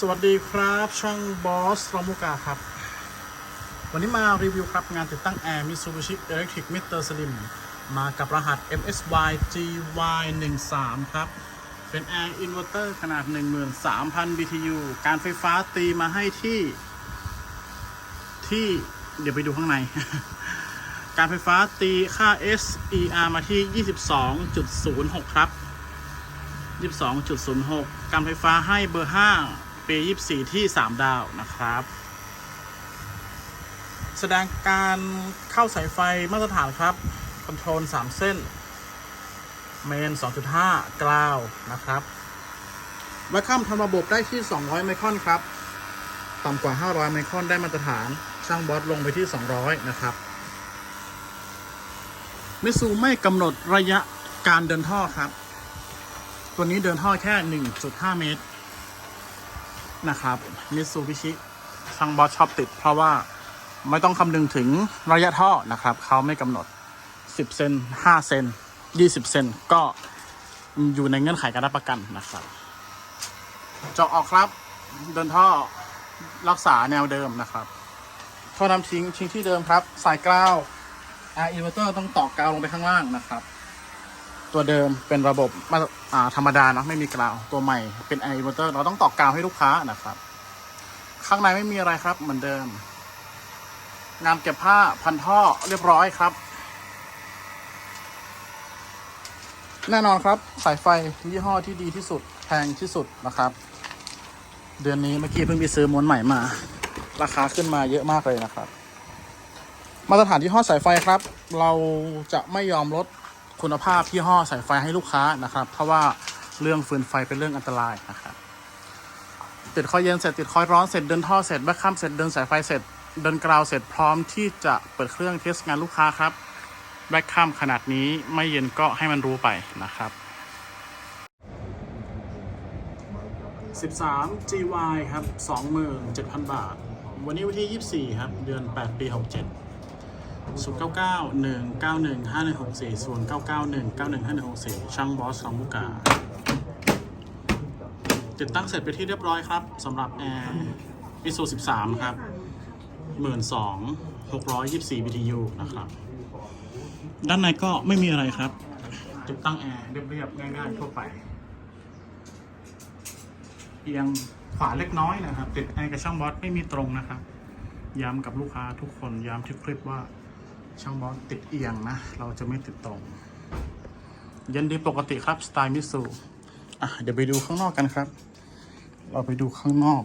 สวัสดีครับ ช่องบอสรามุกาครับ วันนี้มารีวิวครับงานติดตั้งแอร์ Mitsubishi Electric Meter Slim มากับรหัส MSY GY13 ครับ เป็นแอร์อินเวอร์เตอร์ขนาด 13,000 BTU การไฟฟ้าตีมาให้ที่ ที่เดี๋ยวไปดูข้างใน การไฟฟ้าตีค่า SER มาที่ 22.06 ครับ 22.06 การไฟฟ้าให้เบอร์ 5 ปี24 ที่ 3 ดาวนะครับ แสดงการเข้าสายไฟมาตรฐานครับ คอนโทรล 3 เส้น เมน 2.5 กราวนะครับไวคัมทำระบบได้ที่ 200 ไมครอนครับ ต่ำกว่า 500 ไมครอนได้มาตรฐาน ช่างบอสลงไปที่ 200 นะครับมิซูไม่กำหนดระยะการเดินท่อครับ ตัวนี้เดินท่อแค่ 1.5 เมตร นะครับมิซูบิชิช่างบอสชอบติด เพราะว่าไม่ต้องคำนึงถึงระยะท่อนะครับ เขาไม่กำหนด 10 เซน5 เซน 20 เซน ก็อยู่ในเงื่อนไขการรับประกันนะครับเจาะออกครับ เดินท่อรักษาแนวเดิมนะครับท่อนำทิ้งทิ้งที่เดิมครับ สายกราวแอร์อินเวอร์เตอร์ต้องตอกกาวลงไปข้างล่างนะครับ ตัวเดิมเป็นระบบมาธรรมดานะไม่มีกราวตัวใหม่เป็นแอร์อินเวอเตอร์เราต้องตอกกาวให้ลูกค้านะครับ ข้างในไม่มีอะไรครับเหมือนเดิม งานเก็บผ้าพันท่อเรียบร้อยครับ แน่นอนครับสายไฟยี่ห้อที่ดีที่สุดแพงที่สุดนะครับ เดือนนี้เมื่อกี้เพิ่งไปซื้อม้วนใหม่มา ราคาขึ้นมาเยอะมากเลยนะครับ มาตรฐานยี่ห้อสายไฟครับ เราจะไม่ยอมลด คุณภาพยี่ห้อสายไฟให้ลูกค้านะครับ เพราะว่าเรื่องฟืนไฟเป็นเรื่องอันตรายนะครับติดคอยเย็นเสร็จติดคอยร้อนเสร็จเดินท่อเสร็จแบคคัมเสร็จเดินสายไฟเสร็จเดินกราวเสร็จพร้อมที่จะเปิดเครื่องเทสงานลูกค้าครับแบคคัมขนาดนี้ไม่เย็นก็ให้มันรู้ไปนะครับ 13 GY ครับ 27,000 บาท วันนี้วันที่ 24 ครับ เดือน 8 ปี 67 0 9 9 1 9 1 5 1 6 4 0 9 9 1 9 1 5 1 6 4 ช่างบอสของบุกา ติดตั้งเสร็จไปที่เรียบร้อยครับสำหรับแอร์อิโซ13 ครับ 12,624 BTU นะครับ ด้านในก็ไม่มีอะไรครับ ติดตั้งแอร์เรียบๆ ง่ายๆ ทั่วไป เอียงขวาเล็กน้อยนะครับ ติดแอร์กับช่างบอสไม่มีตรงนะครับย้ำกับลูกค้าทุกคนย้ำทุกคลิปว่า ช่างบอสติดเอียงนะ เราจะไม่ติดตรง เย็นดีปกติครับ สไตล์มิสูอะเดี๋ยวไปดูข้างนอกกันครับ เราไปดูข้างนอก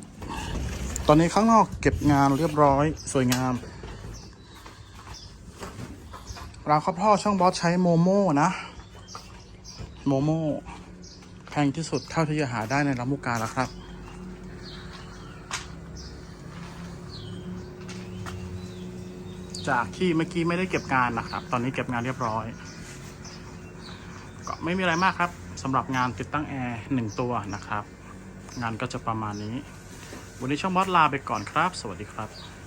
ตอนนี้ข้างนอกเก็บงานเรียบร้อยสวยงามรางครอบท่อช่างบอสใช้โมโม่นะ โมโม่แพงที่สุดเท่าที่จะหาได้ในลำลูกกาแล้วครับ จากที่เมื่อกี้ไม่ได้เก็บงานนะครับ ตอนนี้เก็บงานเรียบร้อย ก็ไม่มีอะไรมากครับสำหรับงานติดตั้งแอร์หนึ่งตัวนะครับ งานก็จะประมาณนี้ วันนี้ช่องบอสลาไปก่อนครับ สวัสดีครับ